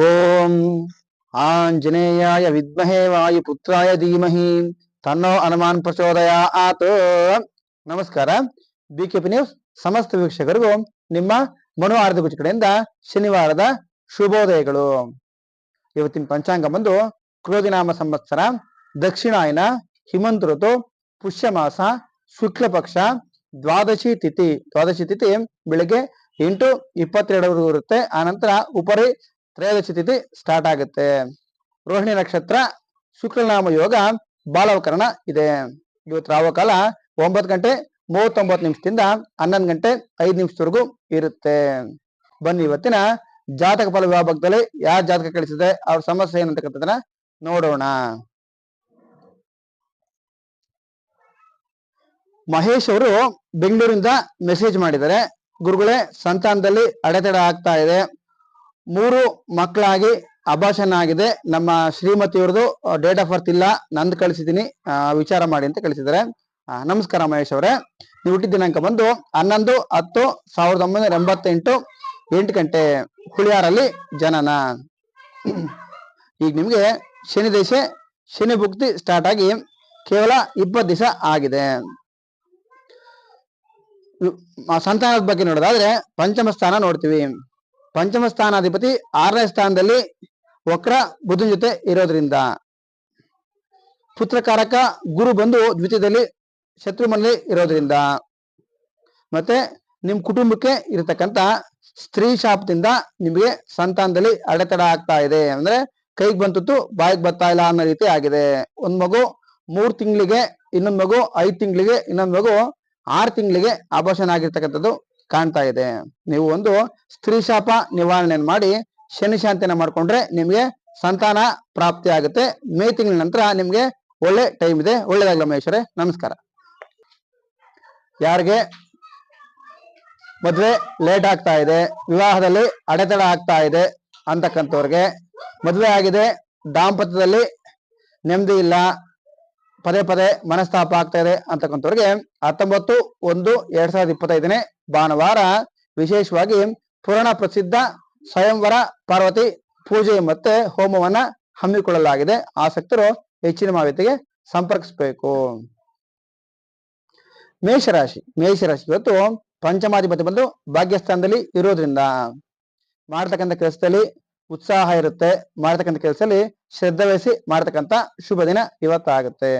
ಓಂ ಆಂಜನೇಯಾಯ ವಿದ್ಮಹೇ ವಾಯುಪುತ್ರಾಯ ಧೀಮಹಿ ತನ್ನೋ ಹನುಮಾನ್ ಪ್ರಚೋದಯ ಆತೋ ನಮಸ್ಕಾರ ಬಿ ಕೆಪಿ ನ್ಯೂಸ್ ಸಮಸ್ತ ವೀಕ್ಷಕರಿಗೂ ನಿಮ್ಮ ಮನು ಆರ್ಧಗುಚಿ ಕಡೆಯಿಂದ ಶನಿವಾರದ ಶುಭೋದಯಗಳು. ಇವತ್ತಿನ ಪಂಚಾಂಗ ಬಂದು ಕ್ರೋಧಿನಾಮ ಸಂವತ್ಸರ, ದಕ್ಷಿಣಾಯನ ಹಿಮಂತ ಋತು, ಪುಷ್ಯ ಮಾಸ, ಶುಕ್ಲ ಪಕ್ಷ, ದ್ವಾದಶಿ ತಿಥಿ. ದ್ವಾದಶಿ ತಿಥಿ ಬೆಳಿಗ್ಗೆ ಎಂಟು ಇಪ್ಪತ್ತೆರಡವರೆಗೂ ಇರುತ್ತೆ. ಆನಂತರ ಉಪರಿ ತ್ರಯೋದಶಿ ತಿಥಿ ಸ್ಟಾರ್ಟ್ ಆಗುತ್ತೆ. ರೋಹಿಣಿ ನಕ್ಷತ್ರ, ಶುಕ್ರನಾಮ ಯೋಗ, ಬಾಲವಕರಣ ಇದೆ. ಇವತ್ತು ರಾವಕಾಲ ಒಂಬತ್ತು ಗಂಟೆ ಮೂವತ್ತೊಂಬತ್ತು ನಿಮಿಷದಿಂದ ಹನ್ನೊಂದು ಗಂಟೆ ಐದು ನಿಮಿಷದವರೆಗೂ ಇರುತ್ತೆ. ಬನ್ನಿ ಇವತ್ತಿನ ಜಾತಕ ಫಲ ವಿಭಾಗದಲ್ಲಿ ಯಾವ ಜಾತಕ ಕಳಿಸಿದೆ, ಅವ್ರ ಸಮಸ್ಯೆ ಏನಂತಕ್ಕಂಥದ್ದನ್ನ ನೋಡೋಣ. ಮಹೇಶ್ ಅವರು ಬೆಂಗಳೂರಿಂದ ಮೆಸೇಜ್ ಮಾಡಿದ್ದಾರೆ. ಗುರುಗಳೇ, ಸಂತಾನದಲ್ಲಿ ಅಡೆತಡೆ ಆಗ್ತಾ ಇದೆ. ಮೂರು ಮಕ್ಕಳಾಗಿ ಅಭಾಷಣ ಆಗಿದೆ. ನಮ್ಮ ಶ್ರೀಮತಿಯವ್ರದ್ದು ಡೇಟ್ ಆಫ್ ಬರ್ತ್ ಇಲ್ಲ. ನಂದು ಕಳಿಸಿದ್ದೀನಿ. ವಿಚಾರ ಮಾಡಿ ಅಂತ ಕಳಿಸಿದ್ದಾರೆ. ನಮಸ್ಕಾರ ಮಹೇಶ್ ಅವರೇ. ನೀವು ಹುಟ್ಟಿದ ದಿನಾಂಕ ಬಂದು ಹನ್ನೊಂದು, ಹತ್ತು, ಸಾವಿರದ ಒಂಬೈನೂರ ಎಂಬತ್ತೆಂಟು, ಎಂಟು ಗಂಟೆ ಹುಳಿಯಾರಲ್ಲಿ ಜನನ. ಈಗ ನಿಮಗೆ ಶನಿ ದೇಶ ಶನಿ ಭುಕ್ತಿ ಸ್ಟಾರ್ಟ್ ಆಗಿ ಕೇವಲ ಇಪ್ಪತ್ತು ದಿವಸ ಆಗಿದೆ. ಸಂತಾನದ ಬಗ್ಗೆ ನೋಡೋದಾದ್ರೆ ಪಂಚಮ ಸ್ಥಾನ ನೋಡ್ತೀವಿ. ಪಂಚಮ ಸ್ಥಾನಾಧಿಪತಿ ಆರನೇ ಸ್ಥಾನದಲ್ಲಿ ವಕ್ರ ಬುಧನ ಜೊತೆ ಇರೋದ್ರಿಂದ. ಪುತ್ರಕಾರಕ ಗುರು ಬಂದು ದ್ವಿತೀಯದಲ್ಲಿ ಶತ್ರು ಮನೆಯಲ್ಲಿ ಇರೋದ್ರಿಂದ. ಮತ್ತೆ ನಿಮ್ ಕುಟುಂಬಕ್ಕೆ ಇರತಕ್ಕಂತ ಸ್ತ್ರೀ ಶಾಪದಿಂದ ನಿಮಗೆ ಸಂತಾನದಲ್ಲಿ ಅಡೆತಡೆ ಆಗ್ತಾ ಇದೆ. ಅಂದ್ರೆ ಕೈಗೆ ಬಂತದ್ದು ಬಾಯಿಗೆ ಬರ್ತಾ ಇಲ್ಲ ಅನ್ನೋ ರೀತಿ ಆಗಿದೆ. ಒಂದ್ ಮಗು ಮೂರ್ ತಿಂಗಳಿಗೆ ಇನ್ನೊಂದ್ ಮಗು ಐದ್ ತಿಂಗಳಿಗೆ ಇನ್ನೊಂದ್ ಮಗು ಆರ್ ತಿಂಗಳಿಗೆ ಆಪರೇಷನ್ ಆಗಿರ್ತಕ್ಕಂಥದ್ದು ಕಾಣ್ತಾ ಇದೆ. ನೀವು ಒಂದು ಸ್ತ್ರೀ ಶಾಪ ನಿವಾರಣೆ ಮಾಡಿ ಶನಿ ಶಾಂತಿನ ಮಾಡ್ಕೊಂಡ್ರೆ ನಿಮ್ಗೆ ಸಂತಾನ ಪ್ರಾಪ್ತಿ ಆಗುತ್ತೆ. ಮೇ ತಿಂಗಳ ನಂತರ ನಿಮ್ಗೆ ಒಳ್ಳೆ ಟೈಮ್ ಇದೆ. ಒಳ್ಳೇದಾಗ್ಲ ಮಹೇಶ್ವರೇ. ನಮಸ್ಕಾರ. ಯಾರಿಗೆ? ಮದ್ವೆ ಲೇಟ್ ಆಗ್ತಾ ಇದೆ. ವಿವಾಹದಲ್ಲಿ ಅಡೆತಡೆ ಆಗ್ತಾ ಇದೆ ಅಂತಕ್ಕಂಥವ್ರಿಗೆ. ಮದ್ವೆ ಆಗಿದೆ. ದಾಂಪತ್ಯದಲ್ಲಿ ನೆಮ್ಮದಿ ಇಲ್ಲ. ಪದೇ ಪದೇ ಮನಸ್ತಾಪ ಆಗ್ತಾ ಇದೆ ಅಂತಕ್ಕಂಥವ್ರಿಗೆ ಹತ್ತೊಂಬತ್ತು ಒಂದು ಎರಡ್ ಸಾವಿರದ ಇಪ್ಪತ್ತೈದನೇ ಭಾನುವಾರ ವಿಶೇಷವಾಗಿ ಪುರಾಣ ಪ್ರಸಿದ್ಧ ಸ್ವಯಂವರ ಪಾರ್ವತಿ ಪೂಜೆ ಮತ್ತೆ ಹೋಮವನ್ನ ಹಮ್ಮಿಕೊಳ್ಳಲಾಗಿದೆ. ಆಸಕ್ತರು ಹೆಚ್ಚಿನ ಮಾಹಿತಿಗೆ ಸಂಪರ್ಕಿಸಬೇಕು. ಮೇಷರಾಶಿ ಮೇಷರಾಶಿ ಇವತ್ತು ಪಂಚಮಾಧಿಪತಿ ಬಂದು ಭಾಗ್ಯಸ್ಥಾನದಲ್ಲಿ ಇರೋದ್ರಿಂದ ಮಾಡ್ತಕ್ಕಂಥ ಕೆಲಸದಲ್ಲಿ ಉತ್ಸಾಹ ಇರುತ್ತೆ. ಮಾಡ್ತಕ್ಕಂಥ ಕೆಲಸದಲ್ಲಿ ಶ್ರದ್ಧೆ ವಹಿಸಿ ಮಾಡ್ತಕ್ಕಂಥ ಶುಭ ದಿನ ಇವತ್ತಾಗುತ್ತೆ.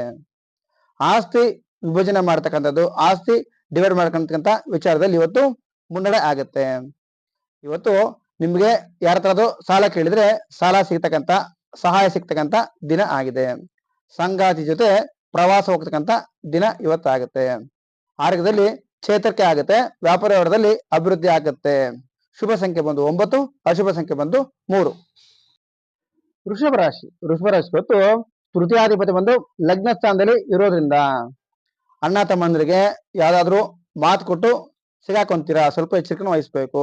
ಆಸ್ತಿ ವಿಭಜನೆ ಮಾಡ್ತಕ್ಕಂಥದ್ದು. ಆಸ್ತಿ ಡಿವೈಡ್ ಮಾಡ್ಕೊಂತಕ್ಕಂಥ ವಿಚಾರದಲ್ಲಿ ಇವತ್ತು ಮುನ್ನಡೆ ಆಗುತ್ತೆ. ಇವತ್ತು ನಿಮ್ಗೆ ಯಾರ ಹತ್ರದ್ದು ಸಾಲ ಕೇಳಿದ್ರೆ ಸಾಲ ಸಿಗ್ತಕ್ಕಂತ ಸಹಾಯ ಸಿಗ್ತಕ್ಕಂತ ದಿನ ಆಗಿದೆ. ಸಂಗಾತಿ ಜೊತೆ ಪ್ರವಾಸ ಹೋಗ್ತಕ್ಕಂತ ದಿನ ಇವತ್ತಾಗುತ್ತೆ ಆರೋಗ್ಯದಲ್ಲಿ ಚೇತರಿಕೆ ಆಗುತ್ತೆ, ವ್ಯಾಪಾರ ವ್ಯವಹಾರದಲ್ಲಿ ಅಭಿವೃದ್ಧಿ ಆಗುತ್ತೆ. ಶುಭ ಸಂಖ್ಯೆ ಬಂದು ಒಂಬತ್ತು, ಅಶುಭ ಸಂಖ್ಯೆ ಬಂದು ಮೂರು. ವೃಷಭ ರಾಶಿ ವೃಷಭ ರಾಶಿ ಇವತ್ತು ತೃತೀಯಾಧಿಪತಿ ಬಂದು ಲಗ್ನ ಸ್ಥಾನದಲ್ಲಿ ಇರೋದ್ರಿಂದ ಅಣ್ಣ ತಮ್ಮಂದ್ರಿಗೆ ಯಾವ್ದಾದ್ರು ಮಾತು ಕೊಟ್ಟು ಸಿಗಾಕೊಂತೀರಾ? ಸ್ವಲ್ಪ ಎಚ್ಚರಿಕೆ ವಹಿಸ್ಬೇಕು.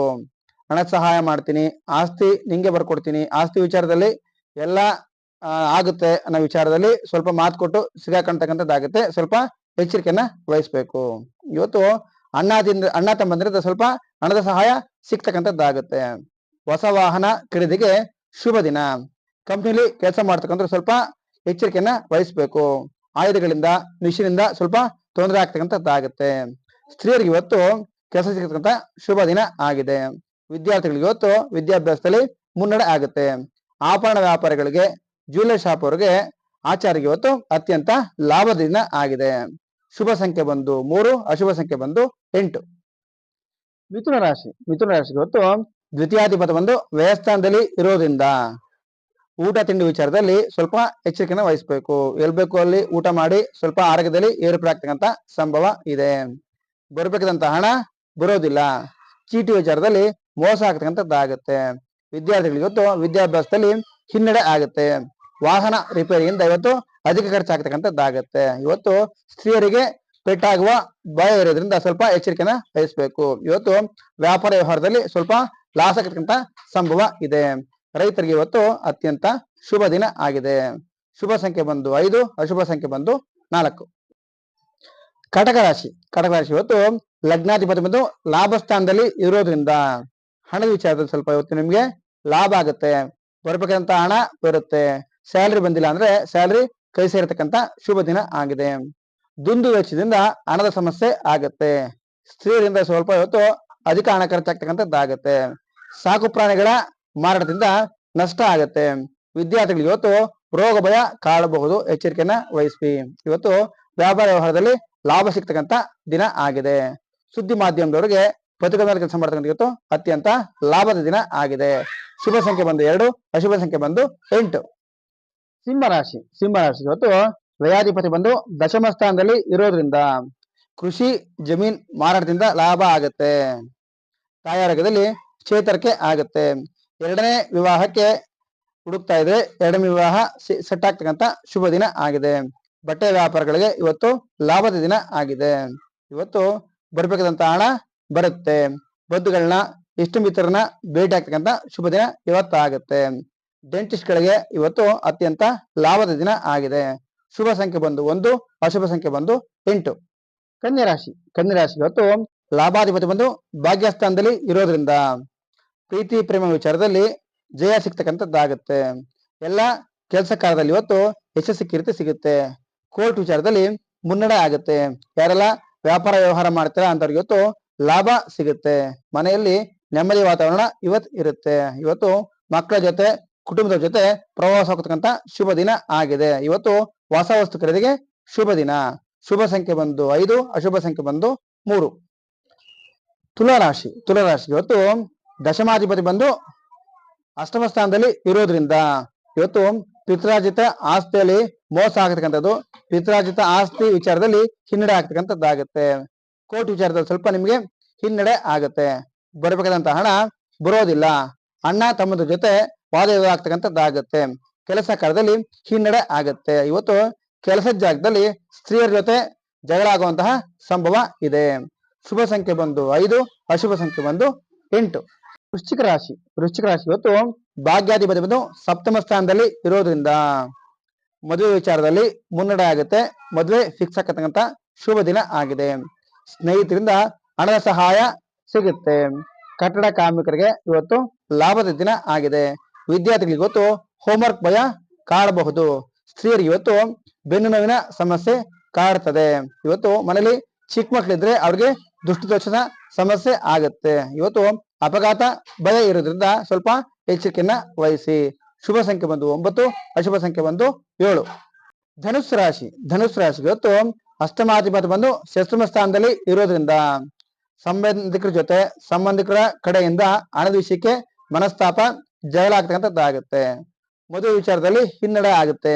ಹಣದ ಸಹಾಯ ಮಾಡ್ತೀನಿ. ಆಸ್ತಿ ನಿಂಗೆ ಬರ್ಕೊಡ್ತೀನಿ. ಆಸ್ತಿ ವಿಚಾರದಲ್ಲಿ ಎಲ್ಲ ಆಗುತ್ತೆ ಅನ್ನೋ ವಿಚಾರದಲ್ಲಿ ಸ್ವಲ್ಪ ಮಾತು ಕೊಟ್ಟು ಸಿಗಾಕೊಂತಕ್ಕಂಥದ್ದಾಗುತ್ತೆ. ಸ್ವಲ್ಪ ಎಚ್ಚರಿಕೆಯನ್ನ ವಹಿಸ್ಬೇಕು. ಇವತ್ತು ಅಣ್ಣದಿಂದ ಅಣ್ಣ ತಮ್ಮಂದ್ರಿಂದ ಸ್ವಲ್ಪ ಹಣದ ಸಹಾಯ ಸಿಗ್ತಕ್ಕಂಥದ್ದಾಗುತ್ತೆ. ಹೊಸ ವಾಹನ ಖರೀದಿಗೆ ಶುಭ ದಿನ. ಕಂಪ್ನಿಲಿ ಕೆಲಸ ಮಾಡ್ತಕ್ಕಂಥ ಸ್ವಲ್ಪ ಎಚ್ಚರಿಕೆಯನ್ನ ವಹಿಸ್ಬೇಕು. ಆಯುಧಗಳಿಂದ, ಮಿಷಿನಿಂದ ಸ್ವಲ್ಪ ತೊಂದರೆ ಆಗ್ತಕ್ಕಂಥದ್ದಾಗುತ್ತೆ ಸ್ತ್ರೀಯರಿಗೆ ಇವತ್ತು ಕೆಲಸ ಸಿಗತಕ್ಕಂಥ ಶುಭ ದಿನ ಆಗಿದೆ. ವಿದ್ಯಾರ್ಥಿಗಳಿಗೆ ಇವತ್ತು ವಿದ್ಯಾಭ್ಯಾಸದಲ್ಲಿ ಮುನ್ನಡೆ ಆಗುತ್ತೆ. ಆಪರಣ ವ್ಯಾಪಾರಿಗಳಿಗೆ ಜ್ಯುವೆಲರಿ ಶಾಪ್ ಅವರಿಗೆ ಆಚಾರ್ಯ ಇವತ್ತು ಅತ್ಯಂತ ಲಾಭದ ದಿನ ಆಗಿದೆ. ಶುಭ ಸಂಖ್ಯೆ ಬಂದು ಮೂರು, ಅಶುಭ ಸಂಖ್ಯೆ ಬಂದು ಎಂಟು. ಮಿಥುನ ರಾಶಿ, ಮಿಥುನ ರಾಶಿಗೆ ಇವತ್ತು ದ್ವಿತೀಯಾಧಿಪತಿ ಬಂದು ವ್ಯಯಸ್ಥಾನದಲ್ಲಿ ಇರೋದ್ರಿಂದ ಊಟ ತಿಂಡಿ ವಿಚಾರದಲ್ಲಿ ಸ್ವಲ್ಪ ಎಚ್ಚರಿಕೆನ ವಹಿಸ್ಬೇಕು. ಎಲ್ಬೇಕು ಅಲ್ಲಿ ಊಟ ಮಾಡಿ ಸ್ವಲ್ಪ ಆರೋಗ್ಯದಲ್ಲಿ ಏರುಪಡಾಗ್ತಕ್ಕಂಥ ಸಂಭವ ಇದೆ. ಬರಬೇಕಾದಂತ ಹಣ ಬರೋದಿಲ್ಲ. ಚೀಟಿ ವಿಚಾರದಲ್ಲಿ ಮೋಸ ಆಗ್ತಕ್ಕಂಥದ್ದಾಗುತ್ತೆ. ವಿದ್ಯಾರ್ಥಿಗಳಿಗೆ ಇವತ್ತು ವಿದ್ಯಾಭ್ಯಾಸದಲ್ಲಿ ಹಿನ್ನಡೆ ಆಗುತ್ತೆ. ವಾಹನ ರಿಪೇರಿಯಿಂದ ಇವತ್ತು ಅಧಿಕ ಖರ್ಚಾಗ್ತಕ್ಕಂಥದ್ದಾಗತ್ತೆ. ಇವತ್ತು ಸ್ತ್ರೀಯರಿಗೆ ಪೆಟ್ಟಾಗುವ ಭಯ ಇರೋದ್ರಿಂದ ಸ್ವಲ್ಪ ಎಚ್ಚರಿಕೆನ ವಹಿಸಬೇಕು. ಇವತ್ತು ವ್ಯಾಪಾರ ವ್ಯವಹಾರದಲ್ಲಿ ಸ್ವಲ್ಪ ಲಾಸ್ ಆಗತಕ್ಕಂತ ಸಂಭವ ಇದೆ. ರೈತರಿಗೆ ಇವತ್ತು ಅತ್ಯಂತ ಶುಭ ದಿನ ಆಗಿದೆ. ಶುಭ ಸಂಖ್ಯೆ ಬಂದು ಐದು, ಅಶುಭ ಸಂಖ್ಯೆ ಬಂದು ನಾಲ್ಕು. ಕಟಕ ರಾಶಿ ಕಟಕ ರಾಶಿ ಇವತ್ತು ಲಗ್ನಾಧಿಪತಿ ಬಂದು ಲಾಭ ಸ್ಥಾನದಲ್ಲಿ ಇರೋದ್ರಿಂದ ಹಣದ ವಿಚಾರದಲ್ಲಿ ಸ್ವಲ್ಪ ಇವತ್ತು ನಿಮ್ಗೆ ಲಾಭ ಆಗುತ್ತೆ. ಬರಬೇಕಂತ ಹಣ ಬರುತ್ತೆ. ಸ್ಯಾಲ್ರಿ ಬಂದಿಲ್ಲ ಅಂದ್ರೆ ಸ್ಯಾಲ್ರಿ ಕೈ ಸೇರತಕ್ಕಂತ ಶುಭ ದಿನ ಆಗಿದೆ. ದುಂದು ವೆಚ್ಚದಿಂದ ಹಣದ ಸಮಸ್ಯೆ ಆಗತ್ತೆ. ಸ್ತ್ರೀಯರಿಂದ ಸ್ವಲ್ಪ ಇವತ್ತು ಅಧಿಕ ಹಣ ಖರ್ಚಾಗ್ತಕ್ಕಂಥದ್ದಾಗತ್ತೆ. ಸಾಕು ಪ್ರಾಣಿಗಳ ಮಾರಾಟದಿಂದ ನಷ್ಟ ಆಗತ್ತೆ. ವಿದ್ಯಾರ್ಥಿಗಳಿಗೆ ಇವತ್ತು ರೋಗ ಭಯ ಕಾಡಬಹುದು. ಎಚ್ಚರಿಕೆಯನ್ನ ವಹಿಸಿ ಇವತ್ತು ವ್ಯಾಪಾರ ವ್ಯವಹಾರದಲ್ಲಿ ಲಾಭ ಸಿಗ್ತಕ್ಕಂತ ದಿನ ಆಗಿದೆ. ಸುದ್ದಿ ಮಾಧ್ಯಮದವರಿಗೆ ಪತ್ರಿಕಾ ಕೆಲಸ ಮಾಡ್ತಕ್ಕಂಥ ಇವತ್ತು ಅತ್ಯಂತ ಲಾಭದ ದಿನ ಆಗಿದೆ. ಶುಭ ಸಂಖ್ಯೆ ಬಂದು ಎರಡು, ಅಶುಭ ಸಂಖ್ಯೆ ಬಂದು ಎಂಟು. ಸಿಂಹರಾಶಿ ಸಿಂಹರಾಶಿ ಇವತ್ತು ವ್ಯಯಾಧಿಪತಿ ಬಂದು ದಶಮ ಸ್ಥಾನದಲ್ಲಿ ಇರೋದ್ರಿಂದ ಕೃಷಿ, ಜಮೀನ್ ಮಾರಾಟದಿಂದ ಲಾಭ ಆಗತ್ತೆ. ತಾಯಾರೋಗ್ಯದಲ್ಲಿ ಚೇತರಿಕೆ ಆಗತ್ತೆ. ಎರಡನೇ ವಿವಾಹಕ್ಕೆ ಹುಡುಕ್ತಾ ಇದ್ರೆ ಎರಡನೇ ವಿವಾಹ ಸೆಟ್ ಆಗ್ತಕ್ಕಂತ ಶುಭ ದಿನ ಆಗಿದೆ. ಬಟ್ಟೆ ವ್ಯಾಪಾರಗಳಿಗೆ ಇವತ್ತು ಲಾಭದ ದಿನ ಆಗಿದೆ. ಇವತ್ತು ಬರ್ಬೇಕಾದಂತ ಹಣ ಬರುತ್ತೆ. ಬಂಧುಗಳನ್ನ, ಇಷ್ಟು ಮಿತ್ರರನ್ನ ಭೇಟಿ ಆಗ್ತಕ್ಕಂತ ಶುಭ ದಿನ ಇವತ್ತು ಆಗುತ್ತೆ ಡೆಂಟಿಸ್ಟ್ ಗಳಿಗೆ ಇವತ್ತು ಅತ್ಯಂತ ಲಾಭದ ದಿನ ಆಗಿದೆ. ಶುಭ ಸಂಖ್ಯೆ ಬಂದು ಒಂದು, ಅಶುಭ ಸಂಖ್ಯೆ ಬಂದು ಎಂಟು. ಕನ್ಯಾ ರಾಶಿ ಕನ್ಯಾ ರಾಶಿ ಇವತ್ತು ಲಾಭಾಧಿಪತಿ ಬಂದು ಭಾಗ್ಯಸ್ಥಾನದಲ್ಲಿ ಇರೋದ್ರಿಂದ ಪ್ರೀತಿ, ಪ್ರೇಮ ವಿಚಾರದಲ್ಲಿ ಜಯ ಸಿಗ್ತಕ್ಕಂಥದ್ದಾಗತ್ತೆ. ಎಲ್ಲ ಕೆಲಸ ಕಾರ್ಯದಲ್ಲಿ ಇವತ್ತು ಯಶಸ್ಸು ಕೀರ್ತಿ ಸಿಗುತ್ತೆ. ಕೋರ್ಟ್ ವಿಚಾರದಲ್ಲಿ ಮುನ್ನಡೆ ಆಗುತ್ತೆ. ಯಾರೆಲ್ಲ ವ್ಯಾಪಾರ ವ್ಯವಹಾರ ಮಾಡ್ತೀರಾ ಅಂತವ್ರಿಗೆ ಇವತ್ತು ಲಾಭ ಸಿಗುತ್ತೆ. ಮನೆಯಲ್ಲಿ ನೆಮ್ಮದಿ ವಾತಾವರಣ ಇವತ್ತು ಇರುತ್ತೆ. ಇವತ್ತು ಮಕ್ಕಳ ಜೊತೆ, ಕುಟುಂಬದ ಜೊತೆ ಪ್ರವಾಸ ಹೋಗ್ತಕ್ಕಂತ ಶುಭ ದಿನ ಆಗಿದೆ. ಇವತ್ತು ಹೊಸ ವಸ್ತು ಖರೀದಿಗೆ ಶುಭ ದಿನ. ಶುಭ ಸಂಖ್ಯೆ ಬಂದು ಐದು, ಅಶುಭ ಸಂಖ್ಯೆ ಬಂದು ಮೂರು. ತುಲಾರಾಶಿ ತುಲಾರಾಶಿ ಇವತ್ತು ದಶಮಾಧಿಪತಿ ಬಂದು ಅಷ್ಟಮ ಸ್ಥಾನದಲ್ಲಿ ಇರೋದ್ರಿಂದ ಇವತ್ತು ಪಿತ್ರಾಜಿತ ಆಸ್ತಿಯಲ್ಲಿ ಮೋಸ ಆಗತಕ್ಕಂಥದ್ದು. ಪಿತ್ರಾಜಿತ ಆಸ್ತಿ ವಿಚಾರದಲ್ಲಿ ಹಿನ್ನಡೆ ಆಗ್ತಕ್ಕಂಥದ್ದಾಗತ್ತೆ. ಕೋರ್ಟ್ ವಿಚಾರದಲ್ಲಿ ಸ್ವಲ್ಪ ನಿಮಗೆ ಹಿನ್ನಡೆ ಆಗತ್ತೆ. ಬರಬೇಕಾದಂತಹ ಹಣ ಬರೋದಿಲ್ಲ. ಅಣ್ಣ ತಮ್ಮದ ಜೊತೆ ವಾದ ಆಗ್ತಕ್ಕಂಥದ್ದಾಗತ್ತೆ ಕೆಲಸ ಕಾರ್ಯದಲ್ಲಿ ಹಿನ್ನಡೆ ಆಗತ್ತೆ. ಇವತ್ತು ಕೆಲಸದ ಜಾಗದಲ್ಲಿ ಸ್ತ್ರೀಯರ ಜೊತೆ ಜಗಳ ಆಗುವಂತಹ ಸಂಭವ ಇದೆ. ಶುಭ ಸಂಖ್ಯೆ ಬಂದು ಐದು, ಅಶುಭ ಸಂಖ್ಯೆ ಬಂದು ಎಂಟು. ವೃಶ್ಚಿಕ ರಾಶಿ ವೃಶ್ಚಿಕ ರಾಶಿ. ಇವತ್ತು ಭಾಗ್ಯಾಧಿಪತಿ ಬಂದು ಸಪ್ತಮ ಸ್ಥಾನದಲ್ಲಿ ಇರೋದ್ರಿಂದ ಮದುವೆ ವಿಚಾರದಲ್ಲಿ ಮುನ್ನಡೆ ಆಗುತ್ತೆ. ಮದುವೆ ಫಿಕ್ಸ್ ಆಗತಕ್ಕಂತ ಶುಭ ದಿನ ಆಗಿದೆ. ಸ್ನೇಹಿತರಿಂದ ಹಣದ ಸಹಾಯ ಸಿಗುತ್ತೆ. ಕಟ್ಟಡ ಕಾರ್ಮಿಕರಿಗೆ ಇವತ್ತು ಲಾಭದ ದಿನ ಆಗಿದೆ. ವಿದ್ಯಾರ್ಥಿಗಳಿಗೆ ಇವತ್ತು ಹೋಮ್ವರ್ಕ್ ಭಯ ಕಾಡಬಹುದು. ಸ್ತ್ರೀಯರಿಗೆ ಇವತ್ತು ಬೆನ್ನು ನೋವಿನ ಸಮಸ್ಯೆ ಕಾಡ್ತದೆ. ಇವತ್ತು ಮನೇಲಿ ಚಿಕ್ಕ ಮಕ್ಕಳಿದ್ರೆ ಅವ್ರಿಗೆ ದುಷ್ಟದೋಷದ ಸಮಸ್ಯೆ ಆಗುತ್ತೆ. ಇವತ್ತು ಅಪಘಾತ ಭಯ ಇರೋದ್ರಿಂದ ಸ್ವಲ್ಪ ಎಚ್ಚರಿಕೆಯನ್ನ ವಹಿಸಿ. ಶುಭ ಸಂಖ್ಯೆ ಬಂದು ಒಂಬತ್ತು, ಅಶುಭ ಸಂಖ್ಯೆ ಬಂದು ಏಳು. ಧನುಸ್ ರಾಶಿ ಧನುಸ್ ರಾಶಿ ಇವತ್ತು ಅಷ್ಟಮಾಧಿಪತಿ ಬಂದು ಶಸ್ತ್ರಮ ಸ್ಥಾನದಲ್ಲಿ ಇರೋದ್ರಿಂದ ಸಂಬಂಧಿಕರ ಜೊತೆ ಸಂಬಂಧಿಕರ ಕಡೆಯಿಂದ ಹಣದ ವಿಷಯಕ್ಕೆ ಮನಸ್ತಾಪ, ಜಗಳ ಆಗ್ತಕ್ಕಂಥದ್ದಾಗುತ್ತೆ ಮದುವೆ ವಿಚಾರದಲ್ಲಿ ಹಿನ್ನಡೆ ಆಗುತ್ತೆ.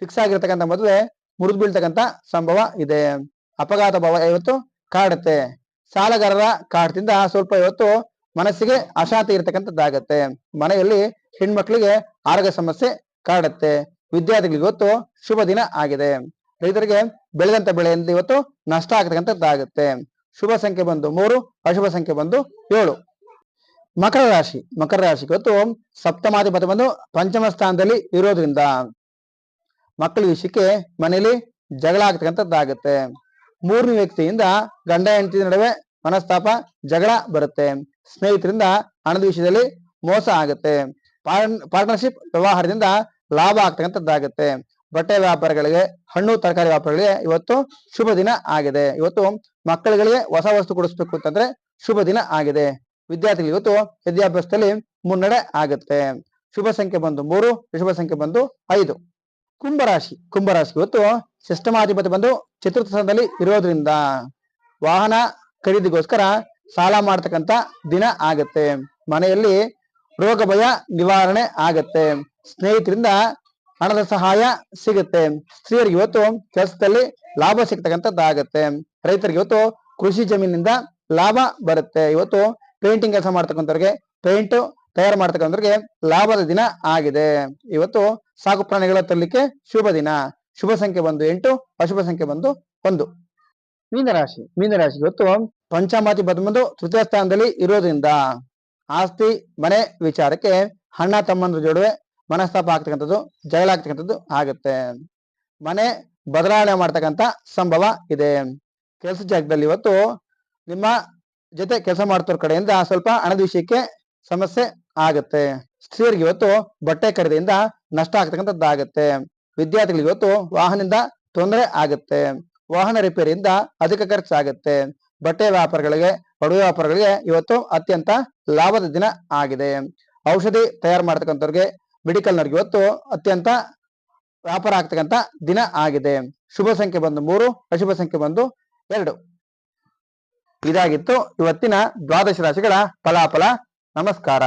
ಫಿಕ್ಸ್ ಆಗಿರ್ತಕ್ಕಂಥ ಮದುವೆ ಮುರಿದು ಬೀಳ್ತಕ್ಕಂಥ ಸಂಭವ ಇದೆ. ಅಪಘಾತ ಭಾವ ಇವತ್ತು ಕಾಡುತ್ತೆ. ಸಾಲಗಾರರ ಕಾಟದಿಂದ ಸ್ವಲ್ಪ ಇವತ್ತು ಮನಸ್ಸಿಗೆ ಅಶಾಂತಿ ಇರತಕ್ಕಂಥದ್ದಾಗತ್ತೆ. ಮನೆಯಲ್ಲಿ ಹೆಣ್ಮಕ್ಳಿಗೆ ಆರೋಗ್ಯ ಸಮಸ್ಯೆ ಕಾಡುತ್ತೆ. ವಿದ್ಯಾರ್ಥಿಗಳಿಗೆ ಇವತ್ತು ಶುಭ ದಿನ ಆಗಿದೆ. ರೈತರಿಗೆ ಬೆಳೆದಂತ ಬೆಳೆಯಿಂದ ಇವತ್ತು ನಷ್ಟ ಆಗತಕ್ಕಂಥದ್ದಾಗತ್ತೆ. ಶುಭ ಸಂಖ್ಯೆ ಬಂದು ಮೂರು, ಅಶುಭ ಸಂಖ್ಯೆ ಬಂದು ಏಳು. ಮಕರ ರಾಶಿ ಮಕರ ರಾಶಿ ಇವತ್ತು ಸಪ್ತಮಾಧಿಪತಿ ಬಂದು ಪಂಚಮ ಸ್ಥಾನದಲ್ಲಿ ಇರೋದ್ರಿಂದ ಮಕ್ಕಳ ವಿಷಯಕ್ಕೆ ಮನೆಯಲ್ಲಿ ಜಗಳ ಆಗ್ತಕ್ಕಂಥದ್ದಾಗುತ್ತೆ. ಮೂರನೇ ವ್ಯಕ್ತಿಯಿಂದ ಗಂಡ, ಹೆಂಡತಿ ನಡುವೆ ಮನಸ್ತಾಪ, ಜಗಳ ಬರುತ್ತೆ. ಸ್ನೇಹಿತರಿಂದ ಹಣದ ವಿಷಯದಲ್ಲಿ ಮೋಸ ಆಗುತ್ತೆ. ಪಾರ್ಟ್ನರ್ಶಿಪ್ ವ್ಯವಹಾರದಿಂದ ಲಾಭ ಆಗ್ತಕ್ಕಂಥದ್ದಾಗುತ್ತೆ. ಬಟ್ಟೆ ವ್ಯಾಪಾರಗಳಿಗೆ, ಹಣ್ಣು, ತರಕಾರಿ ವ್ಯಾಪಾರಗಳಿಗೆ ಇವತ್ತು ಶುಭ ದಿನ ಆಗಿದೆ. ಇವತ್ತು ಮಕ್ಕಳುಗಳಿಗೆ ಹೊಸ ವಸ್ತು ಕೊಡಿಸ್ಬೇಕು ಅಂತಂದ್ರೆ ಶುಭ ದಿನ ಆಗಿದೆ. ವಿದ್ಯಾರ್ಥಿಗಳು ಇವತ್ತು ವಿದ್ಯಾಭ್ಯಾಸದಲ್ಲಿ ಮುನ್ನಡೆ ಆಗುತ್ತೆ. ಶುಭ ಸಂಖ್ಯೆ ಬಂದು ಮೂರು, ಶುಭ ಸಂಖ್ಯೆ ಬಂದು ಐದು. ಕುಂಭರಾಶಿ ಕುಂಭರಾಶಿ ಇವತ್ತು ಸಿಸ್ಟಮಾಧಿಪತಿ ಬಂದು ಚತುರ್ಥ ಸ್ಥಾನದಲ್ಲಿ ಇರೋದ್ರಿಂದ ವಾಹನ ಖರೀದಿಗೋಸ್ಕರ ಸಾಲ ಮಾಡ್ತಕ್ಕಂತ ದಿನ ಆಗತ್ತೆ. ಮನೆಯಲ್ಲಿ ರೋಗ ಭಯ ನಿವಾರಣೆ ಆಗತ್ತೆ. ಸ್ನೇಹಿತರಿಂದ ಹಣದ ಸಹಾಯ ಸಿಗುತ್ತೆ. ಸ್ತ್ರೀಯರಿಗೆ ಇವತ್ತು ಕೆಲಸದಲ್ಲಿ ಲಾಭ ಸಿಗ್ತಕ್ಕಂಥದ್ದಾಗತ್ತೆ. ರೈತರಿಗೆ ಇವತ್ತು ಕೃಷಿ ಜಮೀನಿಂದ ಲಾಭ ಬರುತ್ತೆ. ಇವತ್ತು ಪೇಂಟಿಂಗ್ ಕೆಲಸ ಮಾಡ್ತಕ್ಕಂಥವ್ರಿಗೆ ಪೇಂಟ್ ತಯಾರು ಮಾಡ್ತಕ್ಕಂಥವ್ರಿಗೆ ಲಾಭದ ದಿನ ಆಗಿದೆ. ಇವತ್ತು ಸಾಕು ಪ್ರಾಣಿಗಳ ತರಲಿಕ್ಕೆ ಶುಭ ದಿನ. ಶುಭ ಸಂಖ್ಯೆ ಬಂದು ಎಂಟು, ಅಶುಭ ಸಂಖ್ಯೆ ಬಂದು ಒಂದು. ಮೀನರಾಶಿ. ಮೀನರಾಶಿ ಇವತ್ತು ಪಂಚಮಾತಿ ಬಂದು ತೃತೀಯ ಸ್ಥಾನದಲ್ಲಿ ಇರೋದ್ರಿಂದ ಆಸ್ತಿ, ಮನೆ ವಿಚಾರಕ್ಕೆ ಹಣ್ಣ ತಮ್ಮಂದ್ರ ಜೋಡುವೆ ಮನಸ್ತಾಪ ಆಗ್ತಕ್ಕಂಥದ್ದು, ಜಗಳ ಆಗ್ತಕ್ಕಂಥದ್ದು ಆಗುತ್ತೆ. ಮನೆ ಬದಲಾವಣೆ ಮಾಡ್ತಕ್ಕಂಥ ಸಂಭವ ಇದೆ. ಕೆಲಸ ಜಾಗದಲ್ಲಿ ಇವತ್ತು ನಿಮ್ಮ ಜೊತೆ ಕೆಲಸ ಮಾಡ್ತೋರ್ ಕಡೆಯಿಂದ ಸ್ವಲ್ಪ ಹಣದ ವಿಷಯಕ್ಕೆ ಸಮಸ್ಯೆ ಆಗುತ್ತೆ. ಸ್ತ್ರೀಯರಿಗೆ ಇವತ್ತು ಬಟ್ಟೆ ಖರೀದಿಯಿಂದ ನಷ್ಟ ಆಗ್ತಕ್ಕಂಥದ್ದಾಗುತ್ತೆ. ವಿದ್ಯಾರ್ಥಿಗಳಿಗೆ ಇವತ್ತು ವಾಹನದಿಂದ ತೊಂದರೆ ಆಗುತ್ತೆ. ವಾಹನ ರಿಪೇರಿಯಿಂದ ಅಧಿಕ ಖರ್ಚಾಗುತ್ತೆ. ಬಟ್ಟೆ ವ್ಯಾಪಾರಗಳಿಗೆ ಒಡವೆ ವ್ಯಾಪಾರಗಳಿಗೆ ಇವತ್ತು ಅತ್ಯಂತ ಲಾಭದ ದಿನ ಆಗಿದೆ. ಔಷಧಿ ತಯಾರು ಮಾಡ್ತಕ್ಕಂಥವ್ರಿಗೆ, ಮೆಡಿಕಲ್ನವ್ರಿಗೆ ಇವತ್ತು ಅತ್ಯಂತ ವ್ಯಾಪಾರ ಆಗ್ತಕ್ಕಂಥ ದಿನ ಆಗಿದೆ. ಶುಭ ಸಂಖ್ಯೆ ಬಂದು ಮೂರು, ಅಶುಭ ಸಂಖ್ಯೆ ಬಂದು ಎರಡು. ಇದಾಗಿತ್ತು ಇವತ್ತಿನ ದ್ವಾದಶ ರಾಶಿಗಳ ಫಲಾಫಲ. ನಮಸ್ಕಾರ.